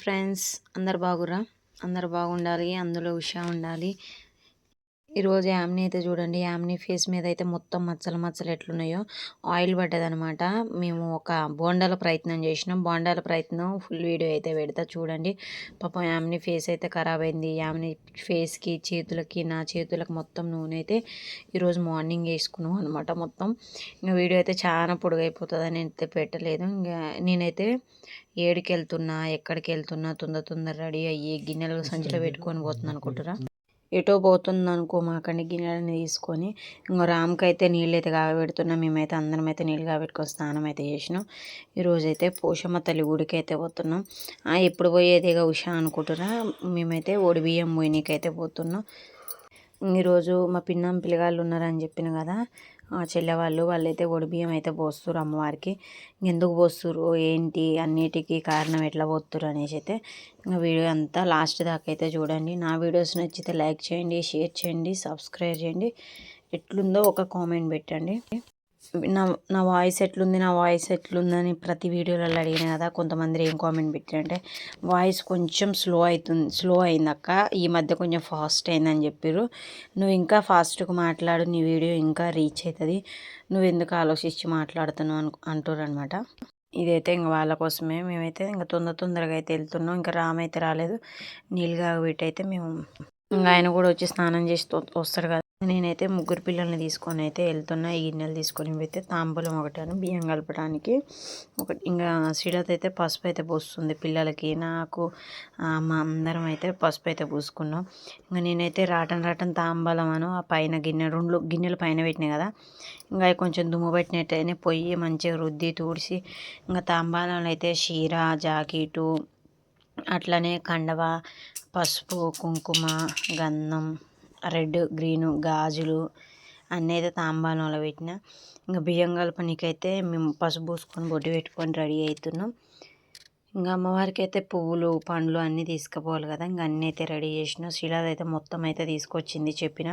Hi friends అందరు బాగురా అందరు బాగుండాలి. అందులో ఉషా ఉండాలి. ఈరోజు యామ్ని అయితే చూడండి. యామ్ని ఫేస్ మీద అయితే మొత్తం మచ్చలు మచ్చలు ఎట్లున్నాయో ఆయిల్ పడ్డదనమాట మేము ఒక బోండాల ప్రయత్నం చేసినాం. బోండాల ప్రయత్నం ఫుల్ వీడియో అయితే పెడతా చూడండి. పాపం యామ్ని ఫేస్ అయితే ఖరాబ్ అయింది. యామ్ని ఫేస్కి చేతులకి నా చేతులకు మొత్తం నూనె అయితే ఈరోజు మార్నింగ్ వేసుకున్నాం అనమాట మొత్తం. ఇంకా వీడియో అయితే చాలా పొడుగైపోతుందని అయితే పెట్టలేదు. ఇంకా నేనైతే ఏడికి వెళ్తున్నా ఎక్కడికి వెళ్తున్నా తొందర తొందర రెడీ అయ్యి గిన్నెలు సంచిలో పెట్టుకొని పోతుంది అనుకుంటారా? ఎటో పోతుంది అనుకో మాకండి గిన్నెలని తీసుకొని ఇంకో రామ్కి అయితే నీళ్ళు అయితే కాబెడుతున్నాం మేమైతే అందరం అయితే నీళ్ళు కాబెట్టుకొని స్నానం అయితే చేసినాం. ఈరోజైతే పోషమ్మ తల్లి గుడికి అయితే పోతున్నాం ఎప్పుడు పోయేదిగా ఉషా అనుకుంటున్నా మేమైతే ఒడి బియ్యం పోయినకైతే పోతున్నాం. ఈరోజు మా పిన్నం పిల్లగాళ్ళు ఉన్నారని చెప్పిన కదా చెల్లె వాళ్ళు వాళ్ళైతే బియ్యం అయితే పోస్తారు అమ్మవారికి. ఎందుకు పోస్తారు ఏంటి? అన్నిటికీ కారణం ఎట్లా పోస్తారు అనేసి అయితే వీడియో అంతా లాస్ట్ దాకా అయితే చూడండి. నా వీడియోస్ నచ్చితే లైక్ చేయండి షేర్ చేయండి సబ్స్క్రైబ్ చేయండి. ఎట్లుందో ఒక కామెంట్ పెట్టండి. నా నా వాయిస్ ఎట్లుంది నా వాయిస్ ఎట్లుందని ప్రతి వీడియోలలో అడిగిన కదా కొంతమంది ఏం కామెంట్ పెట్టారంటే వాయిస్ కొంచెం స్లో అవుతుంది స్లో అయిందక్క ఈ మధ్య కొంచెం ఫాస్ట్ అయిందని చెప్పారు నువ్వు ఇంకా ఫాస్ట్గా మాట్లాడు నీ వీడియో ఇంకా రీచ్ అవుతుంది నువ్వు ఎందుకు ఆలోచించి మాట్లాడుతున్నావు అను అంటారు అనమాట ఇదైతే ఇంకా వాళ్ళ కోసమే. మేమైతే ఇంకా తొందర తొందరగా అయితే వెళ్తున్నాం. ఇంకా రామ్ అయితే రాలేదు. కాగబెట్టి అయితే మేము ఇంకా ఆయన కూడా వచ్చి స్నానం చేసి వస్తాడు కదా. నేనైతే ముగ్గురు పిల్లల్ని తీసుకొని అయితే వెళ్తున్నా. ఈ గిన్నెలు తీసుకొని అయితే తాంబూలం ఒకటాను బియ్యం కలపడానికి. ఒక ఇంకా శ్రీలత అయితే పసుపు అయితే పూస్తుంది పిల్లలకి. నాకు మా అందరం అయితే పసుపు అయితే పూసుకున్నాం. ఇంకా నేనైతే రాటన్ రాటన్ తాంబూలం అను ఆ పైన గిన్నె రెండు గిన్నెలు పైన పెట్టినాయి కదా. ఇంకా కొంచెం దుమ్ము పెట్టినట్టయితే పొయ్యి మంచిగా రుద్ది తుడిచి ఇంకా తాంబాలంలో అయితే షీరా జాకెటు అట్లనే కండవ పసుపు కుంకుమ గంధం రెడ్ గ్రీను గాజులు అన్నీ అయితే తాంబాలంలో పెట్టిన. ఇంకా బియ్యం కలపనీకైతే మేము పసుపు పూసుకొని బొడ్డు పెట్టుకొని రెడీ అవుతున్నాం ఇంకా అమ్మవారికి అయితే పువ్వులు పండ్లు అన్నీ తీసుకుపోవాలి కదా ఇంకా అన్నీ అయితే రెడీ చేసిన. శిలాద్ అయితే మొత్తం అయితే తీసుకొచ్చింది చెప్పిన.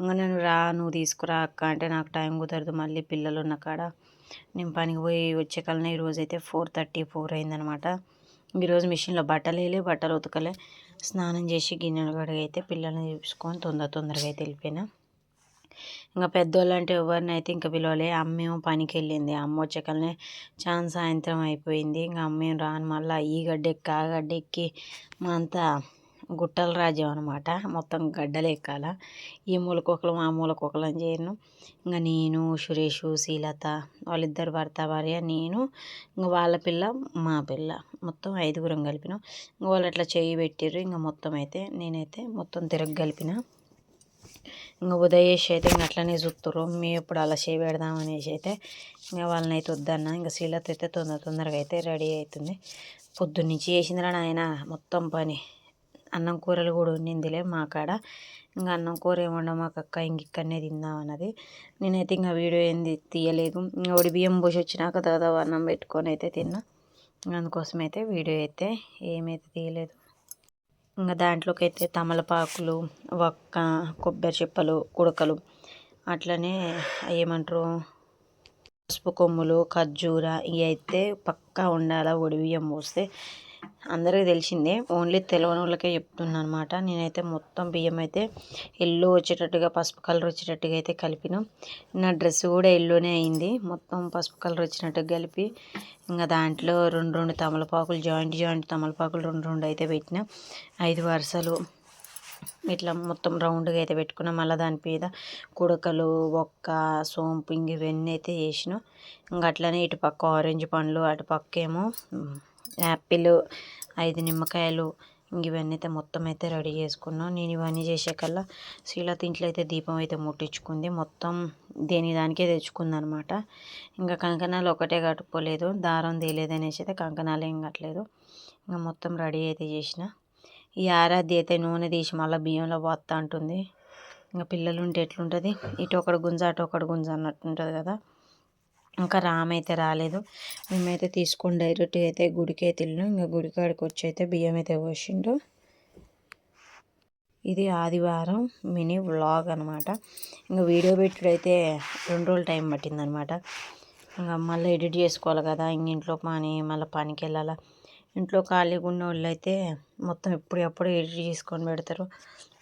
ఇంకా నేను రా నువ్వు తీసుకురా అక్క అంటే నాకు టైం కుదరదు మళ్ళీ పిల్లలు ఉన్న కాడ. నేను పనికి పోయి వచ్చే కలనే ఈరోజు అయితే ఫోర్ థర్టీ ఫోర్ అయిందనమాట. ఈరోజు మిషన్లో బట్టలు వేయలే బట్టలు ఉతకలే. స్నానం చేసి గిన్నెలు కడిగైతే పిల్లల్ని చూసుకొని తొందర తొందరగా అయితే వెళ్ళిపోయినా. ఇంకా పెద్దోళ్ళు అంటే ఎవరిని అయితే ఇంకా పిలవలే అమ్మేమో పనికి వెళ్ళింది. అమ్మ వచ్చేకల్నే చాలా సాయంత్రం అయిపోయింది. ఇంకా అమ్మేం రాను మళ్ళీ ఈ గడ్డెక్కి ఆ గడ్డెక్కి మా అంతా గుట్టల రాజ్యం అనమాట మొత్తం గడ్డలు ఎక్కాల. ఈ మూలకొకలం ఆ మూలకొకలం అని చేయను. ఇంకా నేను సురేష్ శ్రీలత వాళ్ళిద్దరు భర్త భార్య నేను ఇంకా వాళ్ళ పిల్ల మా పిల్ల. మొత్తం ఐదుగురం కలిపినాం. ఇంకా వాళ్ళు అట్లా చేయి పెట్టిర్రు. ఇంకా మొత్తం అయితే నేనైతే మొత్తం తిరగ కలిపిన. ఇంకా ఉదయేష్ అయితే ఇంక అట్లనే చూస్తారు మేము ఎప్పుడు అలా చేయి పెడదాం అనేసి అయితే ఇంకా వాళ్ళని అయితే వద్దన్నా. ఇంకా శ్రీలత అయితే తొందర తొందరగా అయితే రెడీ అవుతుంది పొద్దున్నుంచి చేసిందిరా నాయన మొత్తం పని. అన్నం కూరలు కూడా ఉండిందిలే మా కాడ. ఇంకా అన్నం కూర ఏమన్నా మాకు అక్క ఇంక ఇక్కడనే తిందాం అన్నది నేనైతే ఇంకా వీడియో ఏంది తీయలేదు. ఇంకా ఒడి బియ్యం పోసి వచ్చినాక దాదాపు అన్నం పెట్టుకొని అయితే తిన్నా. అందుకోసం అయితే వీడియో అయితే ఏమైతే తీయలేదు. ఇంకా దాంట్లోకి అయితే తమలపాకులు వక్క కొబ్బరి చెప్పలు కుడకలు అట్లనే ఏమంటారు? పసుపు కొమ్ములు ఖర్జూర ఇవి అయితే పక్కా ఉండాలి ఒడి బియ్యం పోస్తే? అందరికీ తెలిసిందే ఓన్లీ తెలియని వాళ్ళకే చెప్తున్నాను అనమాట నేనైతే మొత్తం బియ్యం అయితే ఎల్లో వచ్చేటట్టుగా పసుపు కలర్ వచ్చేటట్టుగా అయితే కలిపిన. నా డ్రెస్ కూడా ఎల్లోనే అయింది. మొత్తం పసుపు కలర్ వచ్చినట్టుగా కలిపి ఇంకా దాంట్లో రెండు రెండు తమలపాకులు జాయింట్ జాయింట్ తమలపాకులు రెండు రెండు అయితే పెట్టిన. ఐదు వరుసలు ఇట్లా మొత్తం రౌండ్గా అయితే పెట్టుకున్నాం. మళ్ళీ దాని మీద కుడకలు ఒక్క సోంపు ఇంక ఇవన్నీ అయితే వేసినాం ఇంకా అట్లనే ఇటుపక్క ఆరెంజ్ పండ్లు అటుపక్క ఏమో యాపిల్ ఐదు నిమ్మకాయలు ఇవన్నీ అయితే మొత్తం అయితే రెడీ చేసుకున్నాం. నేను ఇవన్నీ చేసేకల్లా శ్రీలత ఇంట్లో అయితే దీపం అయితే ముట్టించుకుంది. మొత్తం దేని దానికే తెచ్చుకుంది అనమాట ఇంకా కంకణాలు ఒకటే కట్టుకోలేదు దారం తేలేదు అనేసి అయితే కంకణాలు ఏం కట్టలేదు. ఇంకా మొత్తం రెడీ అయితే చేసిన. ఈ ఆరాధ్య అయితే నూనె తీసి మళ్ళీ బియ్యంలో పోతా ఉంటుంది ఇంకా పిల్లలు ఉంటే ఎట్లుంటుంది? ఇటు ఒకటి గుంజ అటు ఒకటి గుంజ అన్నట్టు ఉంటుంది కదా. ఇంకా రామ్ అయితే రాలేదు. మేమైతే తీసుకొని డైరెక్ట్గా అయితే గుడికి అయితే వెళ్ళినాం. ఇంకా గుడికాడికి వచ్చి అయితే బియ్యం అయితే పోసిండు ఇది ఆదివారం మినీ వ్లాగ్ అనమాట ఇంకా వీడియో పెట్టుడైతే రెండు రోజులు టైం పట్టిందనమాట ఇంకా మళ్ళీ ఎడిట్ చేసుకోవాలి కదా ఇంక ఇంట్లో పని మళ్ళీ పనికి వెళ్ళాలా. ఇంట్లో ఖాళీగా ఉన్న వాళ్ళు అయితే మొత్తం ఎప్పుడు ఎప్పుడు ఎడిట్ చేసుకొని పెడతారు.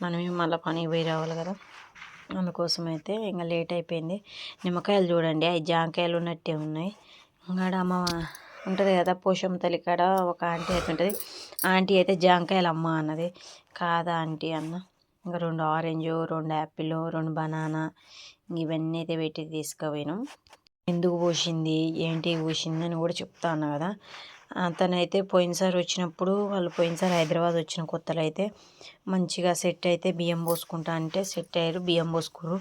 మనమే మళ్ళీ పనికి పోయి రావాలి కదా. అందుకోసం అయితే ఇంకా లేట్ అయిపోయింది నిమ్మకాయలు చూడండి అవి జాంకాయలు ఉన్నట్టే ఉన్నాయి. ఇంకా అమ్మ ఉంటుంది కదా పోషమ్మ తల్లి కాడ ఒక ఆంటీ అయితే ఉంటుంది. ఆంటీ అయితే జాంకాయలు అమ్మ అన్నది. కాదా ఆంటీ అన్న? ఇంకా రెండు ఆరెంజ్ రెండు యాపిల్ రెండు బనానా ఇవన్నీ అయితే పెట్టి తీసుకుపోయాను. ఎందుకు పోసింది ఏంటి పోసింది అని కూడా చెప్తా అన్నా కదా. తనైతే పోయినసారి వచ్చినప్పుడు వాళ్ళు పోయినసారి హైదరాబాద్ వచ్చిన కొత్తలో అయితే మంచిగా సెట్ అయితే బియ్యం పోసుకుంటా అంటే సెట్ అయ్యారు బియ్యం పోసుకోరు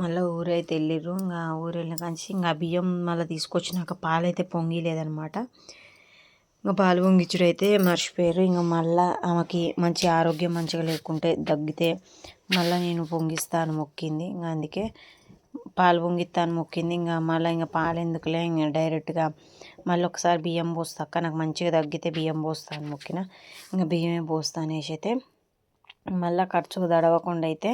మళ్ళీ ఊరైతే వెళ్ళిర్రు. ఇంకా ఊరు వెళ్ళిన కానీ ఇంకా బియ్యం మళ్ళీ తీసుకొచ్చినాక పాలైతే పొంగిలేదనమాట ఇంకా పాలు పొంగిచ్చుడు అయితే మర్చిపోయారు. ఇంకా మళ్ళీ ఆమెకి మంచి ఆరోగ్యం మంచిగా లేకుంటే దగ్గితే మళ్ళీ నేను పొంగిస్తాను మొక్కింది. ఇంకా అందుకే పాలు పొంగిస్తాను మొక్కింది. ఇంకా మళ్ళీ ఇంకా పాలు ఎందుకులే? ఇంకా డైరెక్ట్గా మళ్ళీ ఒకసారి బియ్యం పోస్తాక నాకు మంచిగా తగ్గితే బియ్యం పోస్తాను మొక్కిన. ఇంకా బియ్యమే పోస్తా అనేసి అయితే మళ్ళీ ఖర్చుకు దడవకుండా అయితే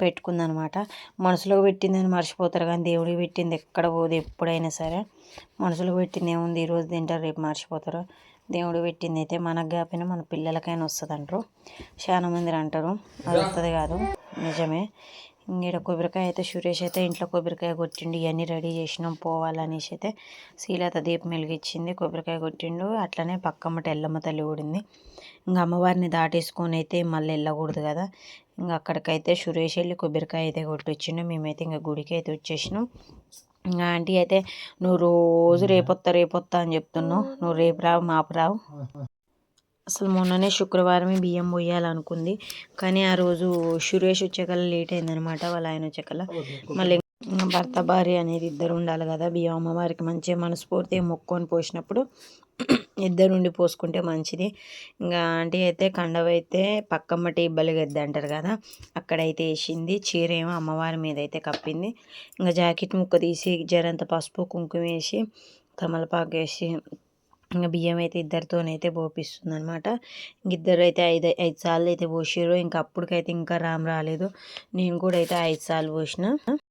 పెట్టుకుందనమాట. మనసులో పెట్టిందని మర్చిపోతారు కానీ దేవుడికి పెట్టింది ఎక్కడ పోదు ఎప్పుడైనా సరే. మనసులో పెట్టింది ఏముంది? ఈరోజు తింటారు రేపు మర్చిపోతారు. దేవుడు పెట్టింది అయితే మనకు కాపోయినా మన పిల్లలకైనా వస్తుంది అంటారు చాలా మంది అంటారు. అది వస్తుంది కాదు. నిజమే. ఇక్కడ కొబ్బరికాయ అయితే సురేష్ అయితే ఇంట్లో కొబ్బరికాయ కొట్టిండు ఇవన్నీ రెడీ చేసినాం పోవాలనేసి అయితే శ్రీలత దీపం వెలిగించింది కొబ్బరికాయ కొట్టిండు అట్లనే పక్కమ్మట ఎల్లమ్మ తల్లి కూడింది ఇంకా అమ్మవారిని దాటేసుకొని అయితే మళ్ళీ వెళ్ళకూడదు కదా. ఇంకా అక్కడికైతే సురేష్ వెళ్ళి కొబ్బరికాయ అయితే కొట్టొచ్చిండు మేమైతే ఇంకా గుడికి అయితే వచ్చేసినాం. ఇంకా ఆంటీ అయితే నువ్వు రోజు రేపొత్తా రేపొత్తా అని చెప్తున్నావు. నువ్వు రేపు రావు మాపు రావు. అసలు మొన్ననే శుక్రవారమే బియ్యం పోయాలనుకుంది. కానీ ఆ రోజు సురేష్ వచ్చేకల్లా లేట్ అయిందనమాట వాళ్ళ ఆయన వచ్చేకల్లా. మళ్ళీ భర్త భార్య అనేది ఇద్దరు ఉండాలి కదా. బియ్యం అమ్మవారికి మంచిగా మనస్ఫూర్తిగా మొక్కొని పోసినప్పుడు ఇద్దరు ఉండి పోసుకుంటే మంచిది. ఇంకా ఆంటీ అయితే కండవైతే పక్కమ్మ టేబుల్ గద్ద అంటారు కదా అక్కడైతే వేసింది. చీర ఏమో అమ్మవారి మీద అయితే కప్పింది. ఇంకా జాకెట్ ముక్క తీసి జరంత పసుపు కుంకుమ వేసి తమలపాకు వేసి ఇంకా బియ్యం అయితే ఇద్దరితోనైతే పోపిస్తుంది అనమాట ఇద్దరు అయితే ఐదు ఐదు సార్లు అయితే పోసారు ఇంకా అప్పటికైతే ఇంకా రామ్ రాలేదు. నేను కూడా అయితే ఐదు సార్లు పోసిన.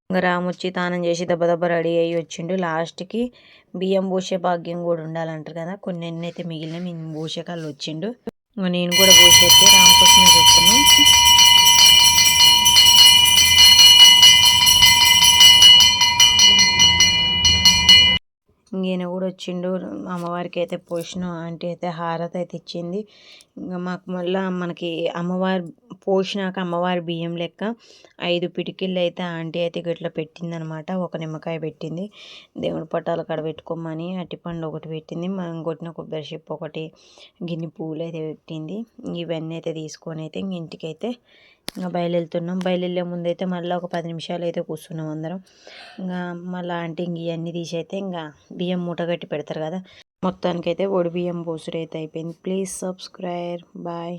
ఇంకా రామ్ వచ్చి తానం చేసి దెబ్బ దెబ్బ రెడీ అయ్యి వచ్చిండు. లాస్ట్కి బియ్యం పోసే భాగ్యం కూడా ఉండాలంటారు కదా. కొన్ని ఎన్నైతే మిగిలిన మేము పోసే కాళ్ళు వచ్చిండు. నేను కూడా పోసేస్తే రామ్ కోసమే చెప్తున్నాను కూడా వచ్చిండు అమ్మవారికి అయితే పోసిన ఆంటీ అయితే హారతి అయితే ఇచ్చింది. ఇంకా మాకు మళ్ళీ మనకి అమ్మవారి పోసినాక అమ్మవారి బియ్యం లెక్క ఐదు పిటికిళ్ళు అయితే ఆంటీ అయితే గట్లా పెట్టిందనమాట. ఒక నిమ్మకాయ పెట్టింది. దేవుడి పట్టాలు కాడ పెట్టుకోమని అట్టిపండు ఒకటి పెట్టింది. మనం కొట్టిన కొబ్బరి చెప్పు ఒకటి గిన్నె పూలు అయితే పెట్టింది. ఇవన్నీ అయితే తీసుకొని అయితే ఇంటికి అయితే ఇంకా బయలుదేరుతున్నాం. బయలుదేరే ముందు అయితే మళ్ళీ ఒక పది నిమిషాలు అయితే కూర్చున్నాం అందరం. ఇంకా మళ్ళీ ఆంటీ ఇంక ఇవన్నీ తీసి అయితే ఇంకా బియ్యం మూట కట్టి పెడతారు కదా. మొత్తానికైతే ఒడి బియ్యం పోసుడు అయితే అయిపోయింది. Please subscribe. బాయ్.